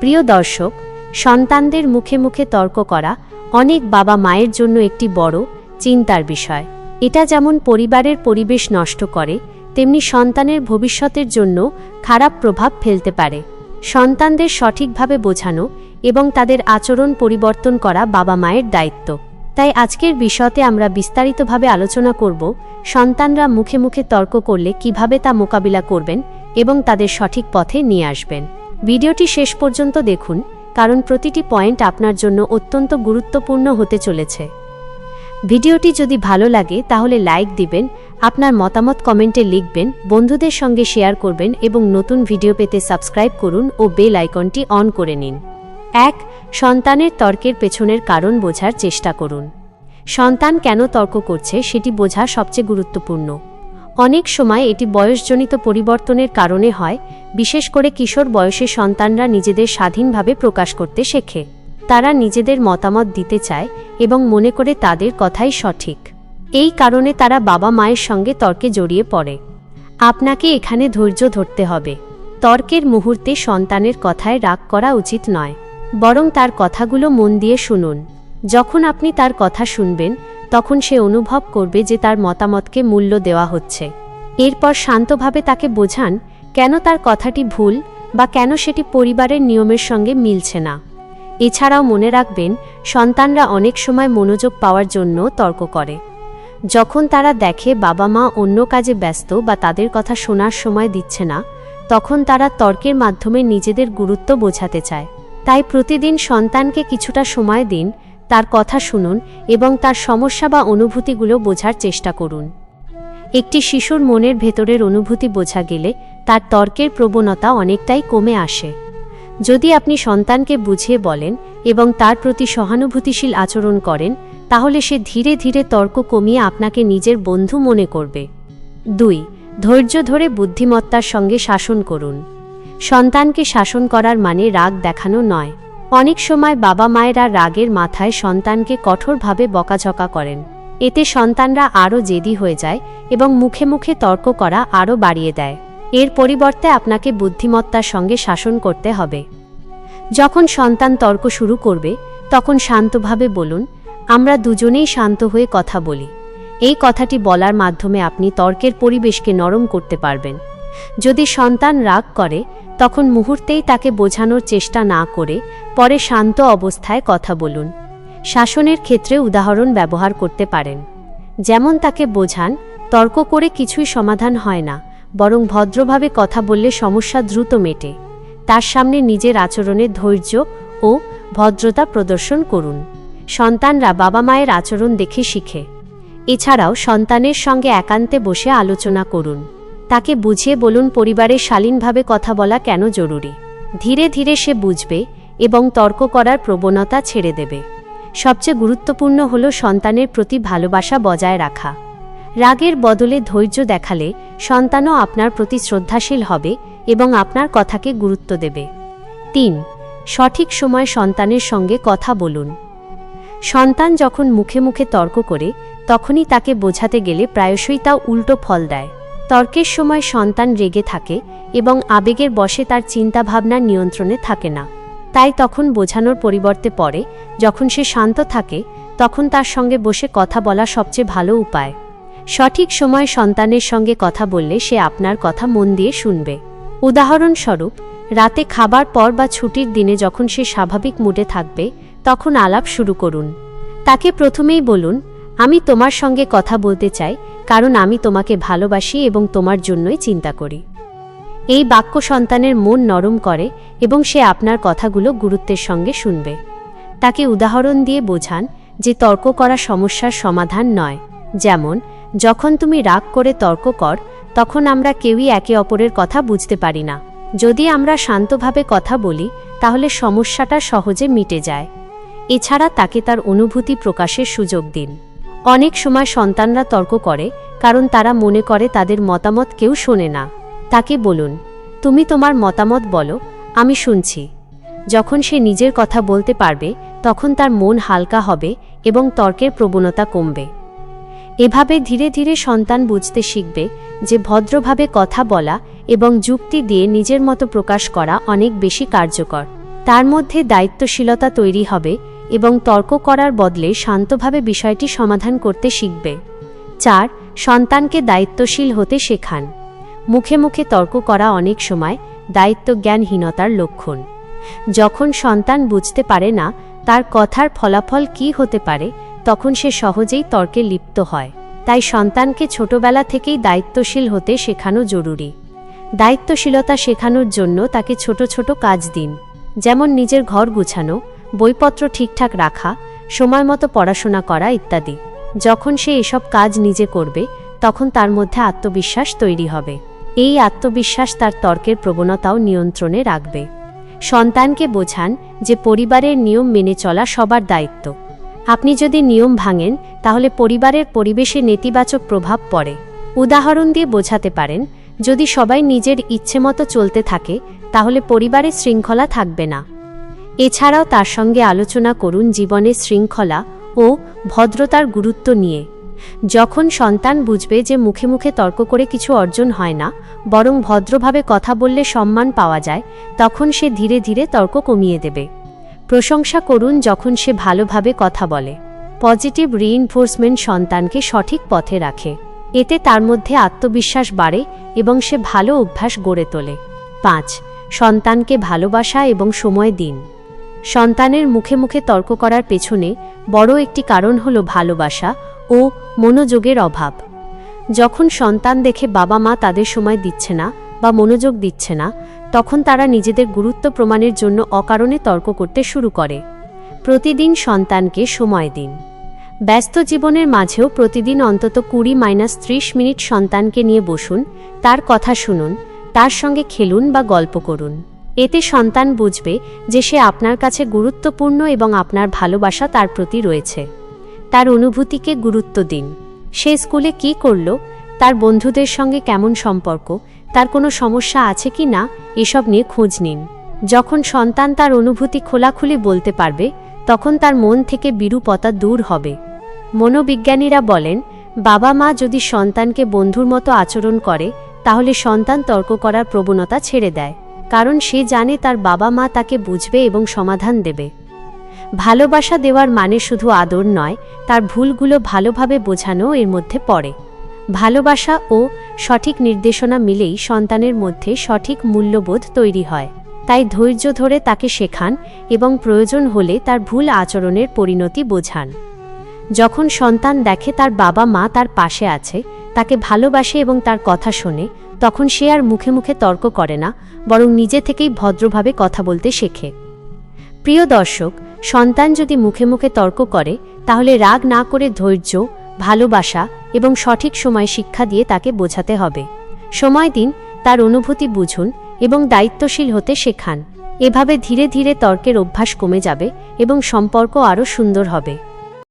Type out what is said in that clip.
প্রিয় দর্শক, সন্তানদের মুখে মুখে তর্ক করা অনেক বাবা মায়ের জন্য একটি বড়, চিন্তার বিষয়। এটা যেমন পরিবারের পরিবেশ নষ্ট করে, তেমনি সন্তানের ভবিষ্যতের জন্য খারাপ প্রভাব ফেলতে পারে। সন্তানদের সঠিকভাবে বোঝানো এবং তাদের আচরণ পরিবর্তন করা বাবা মায়ের দায়িত্ব। তাই আজকের বিষয়তে আমরা বিস্তারিতভাবে আলোচনা করব, সন্তানরা মুখে মুখে তর্ক করলে কীভাবে তা মোকাবিলা করবেন এবং তাদের সঠিক পথে নিয়ে আসবেন। ভিডিওটি শেষ পর্যন্ত দেখুন, কারণ প্রতিটি পয়েন্ট আপনার জন্য অত্যন্ত গুরুত্বপূর্ণ হতে চলেছে। ভিডিওটি যদি ভালো লাগে, তাহলে লাইক দিবেন, আপনার মতামত কমেন্টে লিখবেন, বন্ধুদের সঙ্গে শেয়ার করবেন এবং নতুন ভিডিও পেতে সাবস্ক্রাইব করুন ও বেল আইকনটি অন করে নিন। এক, সন্তানের তর্কের পেছনের কারণ বোঝার চেষ্টা করুন। সন্তান কেন তর্ক করছে, সেটি বোঝা সবচেয়ে গুরুত্বপূর্ণ। অনেক সময় এটি বয়সজনিত পরিবর্তনের কারণে হয়, বিশেষ করে কিশোর বয়সে সন্তানরা নিজেদের স্বাধীনভাবে প্রকাশ করতে শেখে। তারা নিজেদের মতামত দিতে চায় এবং মনে করে তাদের কথাই সঠিক। এই কারণে তারা বাবা মায়ের সঙ্গে তর্কে জড়িয়ে পড়ে। আপনাকে এখানে ধৈর্য ধরতে হবে। তর্কের মুহূর্তে সন্তানের কথায় রাগ করা উচিত নয়। বরং তার কথাগুলো মন দিয়ে শুনুন। যখন আপনি তার কথা শুনবেন তখন সে অনুভব করবে যে তার মতামতকে মূল্য দেওয়া হচ্ছে। এরপর শান্তভাবে তাকে বোঝান, কেন তার কথাটি ভুল বা কেন সেটি পরিবারের নিয়মের সঙ্গে মিলছে না। এছাড়াও মনে রাখবেন, সন্তানরা অনেক সময় মনোযোগ পাওয়ার জন্য তর্ক করে। যখন তারা দেখে বাবা মা অন্য কাজে ব্যস্ত বা তাদের কথা শোনার সময় দিচ্ছে না, তখন তারা তর্কের মাধ্যমে নিজেদের গুরুত্ব বোঝাতে চায়। তাই প্রতিদিন সন্তানকে কিছুটা সময় দিন তার কথা শুনুন এবং তার সমস্যা বা অনুভূতিগুলো বোঝার চেষ্টা করুন। একটি শিশুর মনের ভেতরের অনুভূতি বোঝা গেলে তার তর্কের প্রবণতা অনেকটাই কমে আসে। যদি আপনি সন্তানকে বুঝিয়ে বলেন এবং তার প্রতি সহানুভূতিশীল আচরণ করেন, তাহলে সে ধীরে ধীরে তর্ক কমিয়ে আপনাকে নিজের বন্ধু মনে করবে। দুই, ধৈর্য ধরে বুদ্ধিমত্তার সঙ্গে শাসন করুন। সন্তানকে শাসন করার মানে রাগ দেখানো নয়। অনেক সময় বাবা মায়েরা রাগের মাথায় সন্তানকে কঠোরভাবে বকাঝকা করেন। এতে সন্তানরা আরও জেদি হয়ে যায় এবং মুখে মুখে তর্ক করা আরও বাড়িয়ে দেয়। এর পরিবর্তে আপনাকে বুদ্ধিমত্তার সঙ্গে শাসন করতে হবে। যখন সন্তান তর্ক শুরু করবে, তখন শান্তভাবে বলুন, আমরা দুজনেই শান্ত হয়ে কথা বলি। এই কথাটি বলার মাধ্যমে আপনি তর্কের পরিবেশকে নরম করতে পারবেন। যদি সন্তান রাগ করে তখন মুহূর্তেই তাকে বোঝানোর চেষ্টা না করে পরে শান্ত অবস্থায় কথা বলুন। শাসনের ক্ষেত্রে উদাহরণ ব্যবহার করতে পারেন। যেমন তাকে বোঝান, তর্ক করে কিছুই সমাধান হয় না, বরং ভদ্রভাবে কথা বললে সমস্যা দ্রুত মেটে। তার সামনে নিজের আচরণের ধৈর্য ও ভদ্রতা প্রদর্শন করুন। সন্তানরা বাবা মায়ের আচরণ দেখে শিখে। এছাড়াও সন্তানের সঙ্গে একান্তে বসে আলোচনা করুন। তাকে বুঝিয়ে বলুন পরিবারে শালীনভাবে কথা বলা কেন জরুরি। ধীরে ধীরে সে বুঝবে এবং তর্ক করার প্রবণতা ছেড়ে দেবে। সবচেয়ে গুরুত্বপূর্ণ হল সন্তানের প্রতি ভালোবাসা বজায় রাখা। রাগের বদলে ধৈর্য দেখালে সন্তানও আপনার প্রতি শ্রদ্ধাশীল হবে এবং আপনার কথাকে গুরুত্ব দেবে। তিন, সঠিক সময় সন্তানের সঙ্গে কথা বলুন। সন্তান যখন মুখে মুখে তর্ক করে, তখনই তাকে বোঝাতে গেলে প্রায়শই তা উল্টো ফল দেয়। তর্কের সময় সন্তান রেগে থাকে এবং আবেগের বশে তার চিন্তাভাবনার নিয়ন্ত্রণে থাকে না। তাই তখন বোঝানোর পরিবর্তে পড়ে, যখন সে শান্ত থাকে, তখন তার সঙ্গে বসে কথা বলা সবচেয়ে ভালো উপায়। সঠিক সময় সন্তানের সঙ্গে কথা বললে সে আপনার কথা মন দিয়ে শুনবে। উদাহরণস্বরূপ, রাতে খাবার পর বা ছুটির দিনে যখন সে স্বাভাবিক মুডে থাকবে, তখন আলাপ শুরু করুন। তাকে প্রথমেই বলুন, আমি তোমার সঙ্গে কথা বলতে চাই কারণ আমি তোমাকে ভালোবাসি এবং তোমার জন্যই চিন্তা করি। এই বাক্য সন্তানের মন নরম করে এবং সে আপনার কথাগুলো গুরুত্বের সঙ্গে শুনবে। তাকে উদাহরণ দিয়ে বোঝান যে তর্ক করা সমস্যার সমাধান নয়। যেমন, যখন তুমি রাগ করে তর্ক কর, তখন আমরা কেউই একে অপরের কথা বুঝতে পারি না। যদি আমরা শান্তভাবে কথা বলি, তাহলে সমস্যাটা সহজে মিটে যায়। এছাড়া তাকে তার অনুভূতি প্রকাশের সুযোগ দিন। অনেক সময় সন্তানরা তর্ক করে, কারণ তারা মনে করে তাদের মতামত কেউ শোনে না। তাকে বলুন, তুমি তোমার মতামত বলো, আমি শুনছি। যখন সে নিজের কথা বলতে পারবে, তখন তার মন হালকা হবে এবং তর্কের প্রবণতা কমবে। এভাবে ধীরে ধীরে সন্তান বুঝতে শিখবে যে ভদ্রভাবে কথা বলা এবং যুক্তি দিয়ে নিজের মতো প্রকাশ করা অনেক বেশি কার্যকর। তার মধ্যে দায়িত্বশীলতা তৈরি হবে এবং তর্ক করার বদলে শান্তভাবে বিষয়টি সমাধান করতে শিখবে। চার, সন্তানকে দায়িত্বশীল হতে শেখান। মুখে মুখে তর্ক করা অনেক সময় দায়িত্ব জ্ঞানহীনতার লক্ষণ। যখন সন্তান বুঝতে পারে না তার কথার ফলাফল কি হতে পারে, তখন সে সহজেই তর্কে লিপ্ত হয়। তাই সন্তানকে ছোটবেলা থেকেই দায়িত্বশীল হতে শেখানো জরুরি। দায়িত্বশীলতা শেখানোর জন্য তাকে ছোট ছোট কাজ দিন। যেমন নিজের ঘর গুছানো বইপত্র ঠিকঠাক রাখা, সময় মতো পড়াশোনা করা ইত্যাদি। যখন সে এসব কাজ নিজে করবে, তখন তার মধ্যে আত্মবিশ্বাস তৈরি হবে। এই আত্মবিশ্বাস তার তর্কের প্রবণতাও নিয়ন্ত্রণে রাখবে। সন্তানকে বোঝান যে পরিবারের নিয়ম মেনে চলা সবার দায়িত্ব। আপনি যদি নিয়ম ভাঙেন, তাহলে পরিবারের পরিবেশে নেতিবাচক প্রভাব পড়ে। উদাহরণ দিয়ে বোঝাতে পারেন, যদি সবাই নিজের ইচ্ছে মতো চলতে থাকে, তাহলে পরিবারে শৃঙ্খলা থাকবে না। এছাড়াও তার সঙ্গে আলোচনা করুন জীবনের শৃঙ্খলা ও ভদ্রতার গুরুত্ব নিয়ে। যখন সন্তান বুঝবে যে মুখে মুখে তর্ক করে কিছু অর্জন হয় না, বরং ভদ্রভাবে কথা বললে সম্মান পাওয়া যায়, তখন সে ধীরে ধীরে তর্ক কমিয়ে দেবে। প্রশংসা করুন যখন সে ভালোভাবে কথা বলে। পজিটিভ রিইনফোর্সমেন্ট সন্তানকে সঠিক পথে রাখে। এতে তার মধ্যে আত্মবিশ্বাস বাড়ে এবং সে ভালো অভ্যাস গড়ে তোলে। পাঁচ, সন্তানকে ভালোবাসা এবং সময় দিন। সন্তানের মুখে মুখে তর্ক করার পেছনে বড় একটি কারণ হল ভালোবাসা ও মনোযোগের অভাব। যখন সন্তান দেখে বাবা মা তাদের সময় দিচ্ছে না বা মনোযোগ দিচ্ছে না, তখন তারা নিজেদের গুরুত্ব প্রমাণের জন্য অকারণে তর্ক করতে শুরু করে। প্রতিদিন সন্তানকে সময় দিন। ব্যস্ত জীবনের মাঝেও প্রতিদিন অন্তত কুড়ি মাইনাস ত্রিশ মিনিট সন্তানকে নিয়ে বসুন, তার কথা শুনুন, তার সঙ্গে খেলুন বা গল্প করুন। এতে সন্তান বুঝবে যে সে আপনার কাছে গুরুত্বপূর্ণ এবং আপনার ভালোবাসা তার প্রতি রয়েছে। তার অনুভূতিকে গুরুত্ব দিন। সে স্কুলে কি করল? তার বন্ধুদের সঙ্গে কেমন সম্পর্ক? তার কোনো সমস্যা আছে কি না? এসব নিয়ে খোঁজ নিন। যখন সন্তান তার অনুভূতি খোলাখুলি বলতে পারবে, তখন তার মন থেকে বিরূপতা দূর হবে। মনোবিজ্ঞানীরা বলেন, বাবা মা যদি সন্তানকে বন্ধুর মতো আচরণ করে, তাহলে সন্তান তর্ক করার প্রবণতা ছেড়ে দেয়। কারণ সে জানে তার বাবা মা তাকে বুঝবে এবং সমাধান দেবে। ভালোবাসা দেওয়ার মানে শুধু আদর নয়, তার ভুলগুলো ভালোভাবে বোঝানো এর মধ্যে পড়ে। ভালোবাসা ও সঠিক নির্দেশনা মিলেই সন্তানের মধ্যে সঠিক মূল্যবোধ তৈরি হয়। তাই ধৈর্য ধরে তাকে শেখান এবং প্রয়োজন হলে তার ভুল আচরণের পরিণতি বোঝান। যখন সন্তান দেখে তার বাবা মা তার পাশে আছে, তাকে ভালোবাসে এবং তার কথা শোনে তখন সে আর মুখে মুখে তর্ক করে না, বরং নিজে থেকেই ভদ্রভাবে কথা বলতে শেখে। প্রিয় দর্শক, সন্তান যদি মুখে মুখে তর্ক করে, তাহলে রাগ না করে ধৈর্য, ভালোবাসা এবং সঠিক সময় শিক্ষা দিয়ে তাকে বোঝাতে হবে। সময় দিন, তার অনুভূতি বুঝুন এবং দায়িত্বশীল হতে শেখান। এভাবে ধীরে ধীরে তর্কের অভ্যাস কমে যাবে এবং সম্পর্ক আরও সুন্দর হবে।